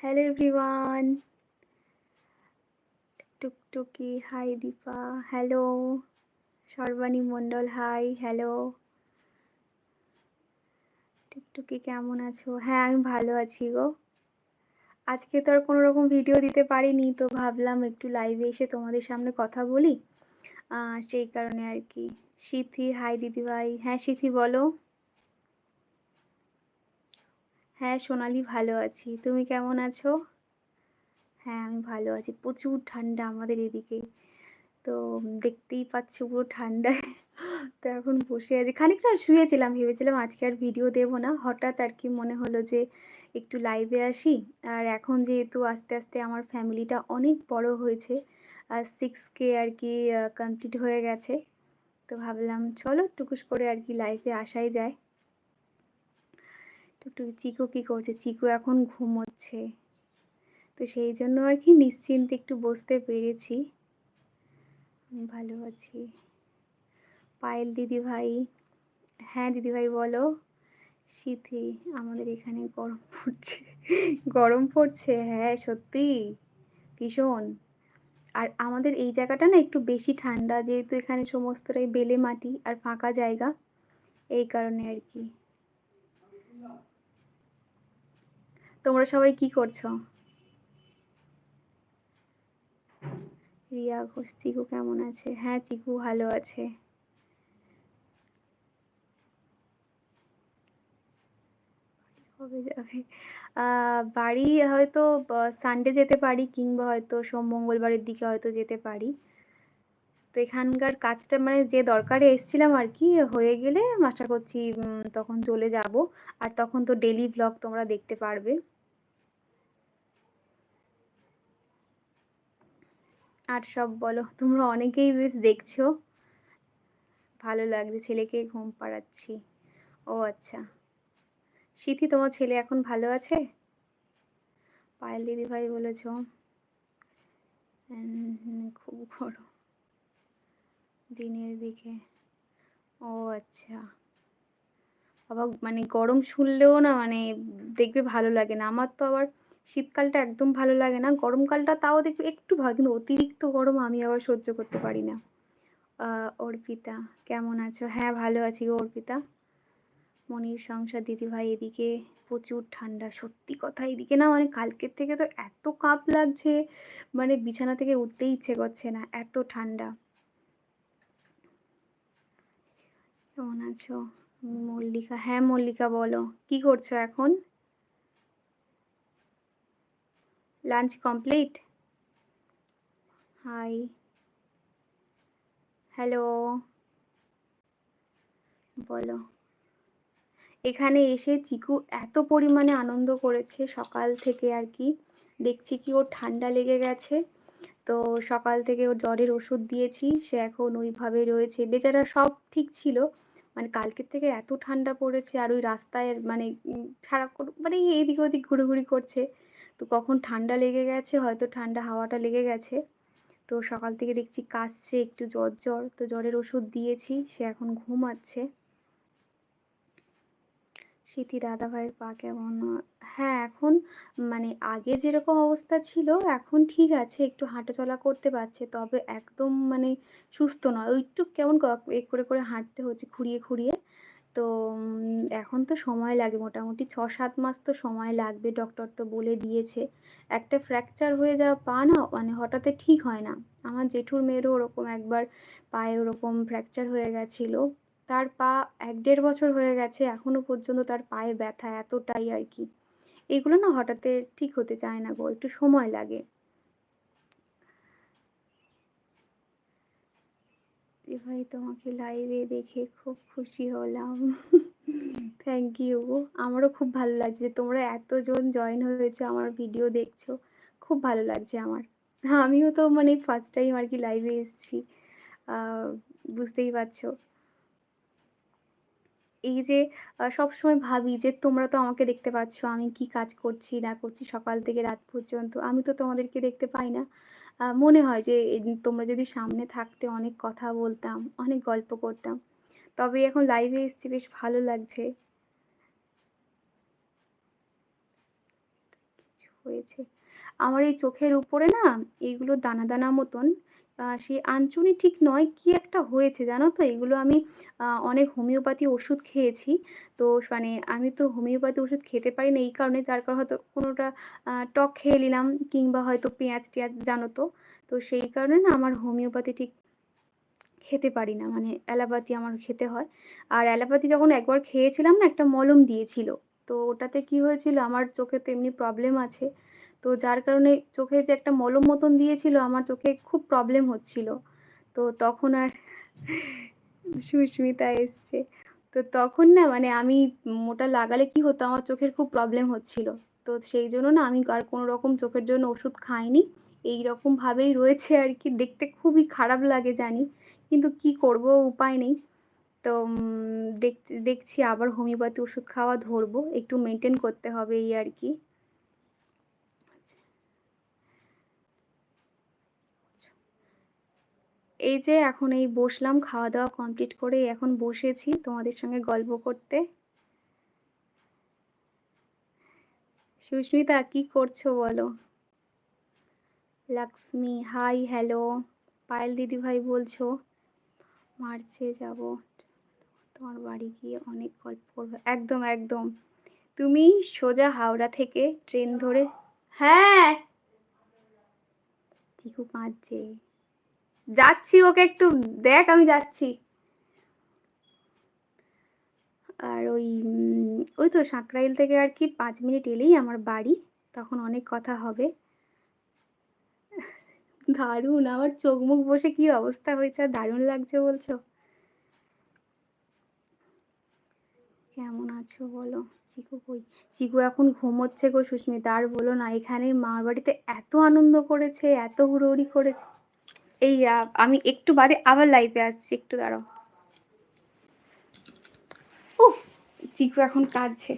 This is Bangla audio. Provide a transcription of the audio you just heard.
Hello everyone Tuktuki hi Deepa hello Sarbani Mondal hi hello Tuktuki কেমন আছো? হ্যাঁ আমি ভালো আছি গো। আজকে তো আর কোনো রকম ভিডিও দিতে পারিনি, তো ভাবলাম একটু লাইভে এসে তোমাদের সামনে কথা বলি। সেই কারণে আর কি। সিথি হাই দিদিভাই। হ্যাঁ সিথি, বলো। হ্যাঁ সোনালি ভালো আছি। তুমি কেমন আছো? হ্যাঁ আমি ভালো আছি। প্রচুর ঠান্ডা আমাদের এদিকে। তো দেখতেই পাচ্ছ পুরো ঠান্ডায় তো এখন বসে আছি। খানিকটা শুয়েছিলাম, ভেবেছিলাম আজকে আর ভিডিও দেবো না। হঠাৎ আর কি মনে হলো যে একটু লাইভে আসি। আর এখন যেহেতু আস্তে আস্তে আমার ফ্যামিলিটা অনেক বড় হয়েছে, আর সিক্স কে আর কি কমপ্লিট হয়ে গেছে, তো ভাবলাম চলো টুকুস করে আর কি লাইভে আসাই যায়। একটু চিকু কী করছে? চিকু এখন ঘুমোচ্ছে। তো সেই জন্য আর কি নিশ্চিন্তে একটু বসতে পেরেছি। ভালো আছি। পায়েল দিদি ভাই হ্যাঁ দিদি ভাই বলো। শীতে আমাদের এখানে গরম পড়ছে। গরম পড়ছে? হ্যাঁ সত্যি। ভীষণ। আর আমাদের এই জায়গাটা না একটু বেশি ঠান্ডা, যেহেতু এখানে সমস্তটাই বেলে মাটি আর ফাঁকা জায়গা। এই কারণে আর কি। তোমরা সবাই কি করছ? রিয়া ঘোষ, চিকু কেমন আছে? হ্যাঁ চিকু ভালো আছে। কবে যাবে? বাড়ি হয়তো সানডে যেতে পারি কিংবা হয়তো সোম, মঙ্গলবারের দিকে হয়তো যেতে পারি। তো এখানকার কাজটা মানে যে দরকারে এসছিলাম আর কি হয়ে গেলে আশা করছি তখন চলে যাব। আর তখন তো ডেলি ব্লগ তোমরা দেখতে পারবে। আর সব বলো, তোমরা অনেকেই বেশ দেখছ। ভালো লাগছে, ছেলেকে ঘুম পাড়াচ্ছি। ও আচ্ছা। সিথি, তোমার ছেলে এখন ভালো আছে? পায়েল দিদি ভাই বলেছ খুব গরম দিনের দিকে। ও আচ্ছা। বাবা মানে গরম শুনলেও না মানে দেখবে ভালো লাগে না। আমার তো আবার শীতকালটা একদম ভালো লাগে না। গরমকালটা তাও দেখবে একটু ভালো, কিন্তু অতিরিক্ত গরম আমি আবার সহ্য করতে পারি না। অর্পিতা, কেমন আছো? হ্যাঁ ভালো আছি গো অর্পিতা। মনির সংসার দিদিভাই এদিকে প্রচুর ঠান্ডা। সত্যি কথা, এদিকে না মানে কালকের থেকে তো এত কাঁপ লাগছে। মানে বিছানা থেকে উঠতেই ইচ্ছে করছে না, এত ঠান্ডা। কেমন আছো? মল্লিকা হ্যাঁ মল্লিকা বলো, কি করছ এখন? লাঞ্চ কমপ্লিট হাই হ্যালো বলো। এখানে এসে চিকু এত পরিমাণে আনন্দ করেছে সকাল থেকে আর কি। দেখছি কি ওর ঠান্ডা লেগে গেছে। তো সকাল থেকে ওর জ্বরের ওষুধ দিয়েছি, সে এখন ওইভাবে রয়েছে। বেচারা সব ঠিক ছিল মানে কালকের থেকে এত ঠান্ডা পড়েছে আর ওই রাস্তায় মানে সারাক্ষণ মানে এইদিক ওদিক ঘুরোঘুরি করছে। তো কখন ঠান্ডা লেগে গেছে, হয়তো ঠান্ডা হাওয়াটা লেগে গেছে। তো সকাল থেকে দেখছি কাশছে, একটু জ্বর জ্বর তো জ্বরের ওষুধ দিয়েছি, সে এখন ঘুমাচ্ছে। স্মৃতি দাদাভাইয়ের পা কেমন? হ্যাঁ এখন মানে আগে যেরকম অবস্থা ছিল, এখন ঠিক আছে, একটু হাঁটাচলা করতে পারছে, তবে একদম মানে সুস্থ নয়। ওই একটু কেমন এ করে করে হাঁটতে হচ্ছে খুঁড়িয়ে খুঁড়িয়ে তো এখন তো সময় লাগে, মোটামুটি ছ সাত মাস তো সময় লাগবে ডক্টর তো বলে দিয়েছে। একটা ফ্র্যাকচার হয়ে যাওয়া পা না মানে হঠাৎ ঠিক হয় না। আমার জেঠুর মেয়েরও ওরকম একবার পায়ে ওরকম ফ্র্যাকচার হয়ে গেছিল। তার পা এক দেড় বছর হয়ে গেছে এখনও পর্যন্ত তার পায়ে ব্যথা এতটাই আর কি। এগুলো না হঠাৎ ঠিক হতে চায় না গো, একটু সময় লাগে। ভাই তোমাকে লাইভে দেখে খুব খুশি হলাম। থ্যাংক ইউ গো। আমারও খুব ভালো লাগছে তোমরা এতজন জয়েন হয়েছে, আমার ভিডিও দেখছ। খুব ভালো লাগছে আমার। আমিও তো মানে ফার্স্ট টাইম আর কি লাইভে এসেছি। বুঝতেই পারছ। এই যে সবসময় ভাবি যে তোমরা তো আমাকে দেখতে পাচ্ছ আমি কি কাজ করছি না করছি সকাল থেকে রাত পর্যন্ত আমি তো তোমাদেরকে দেখতে পাই না মনে হয় যে তোমরা যদি সামনে থাকতে অনেক কথা বলতাম অনেক গল্প করতাম তবে এখন লাইভে এসছি বেশ ভালো লাগছে হয়েছে? আমার এই চোখের উপরে না এইগুলো দানা, দানা মতন সেই আঞ্চনি ঠিক নয়, কি একটা হয়েছে জানো তো? এগুলো আমি অনেক হোমিওপ্যাথি ওষুধ খেয়েছি। তো মানে আমি তো হোমিওপ্যাথি ওষুধ খেতে পারি না এই কারণে যার কারণে হয়তো কোনোটা টক খেয়ে নিলাম কিংবা হয়তো পেঁয়াজ-টেয়াজ জানো তো? তো সেই কারণে না আমার হোমিওপ্যাথি ঠিক খেতে পারি না। মানে অ্যালোপ্যাথি আমার খেতে হয়। আর অ্যালোপ্যাথি যখন একবার খেয়েছিলাম না একটা মলম দিয়েছিল। তো ওটাতে কি হয়েছিল আমার চোখে তো এমনি প্রবলেম আছে। তো যার কারণে চোখে যে একটা মলম মতন দিয়েছিল, আমার চোখে খুব প্রবলেম হচ্ছিল। তো তখন আর সুস্মিতা এসছে। তো তখন না মানে আমি মোটা লাগালে কি হতো, আমার চোখের খুব প্রবলেম হচ্ছিল। তো সেই জন্য না আমি আর কোনো রকম চোখের জন্য ওষুধ খাইনি। এইরকমভাবেই রয়েছে আর কি, দেখতে খুবই খারাপ লাগে জানি। কিন্তু কি করব, উপায় নেই। তো দেখছি আবার হোমিওপ্যাথি ওষুধ খাওয়া ধরবো। একটু মেনটেন করতে হবে এই আরকি। এই যে এখন এই বসলাম খাওয়া-দাওয়া কমপ্লিট করে এখন বসেছি তোমাদের সঙ্গে গল্প করতে। সুস্মিতা কি করছ বলো? Lakshmi high, hello. পায়েল দিদিভাই বলছো, মার্চে যাব। তোমার বাড়ি গিয়ে অনেক গল্প করব। একদম, একদম। তুমি সোজা হাওড়া থেকে ট্রেন ধরে হ্যাঁ! চিকু কাঁদছে। যাচ্ছি ওকে একটু দেখ আমি যাচ্ছি। আর ওই ওই তো সাঁকরাইল থেকে আর কি পাঁচ মিনিট এলেই আমার বাড়ি। তখন অনেক কথা হবে। দারুণ! আমার চোখ মুখ বসে কি অবস্থা হয়েছে দারুণ লাগছে বলছো? কেমন আছো বলো? চিকু কই? চিকু এখন ঘুমোচ্ছে গো সুস্মিতা আর বলো না এখানে মামার বাড়িতে এত আনন্দ করেছে, এত হুড়োহুড়ি করেছে। এই আমি একটু বাদে আবার লাইভে আসছি। একটু দাঁড়াও। ও চিকু এখন কাঁদছে।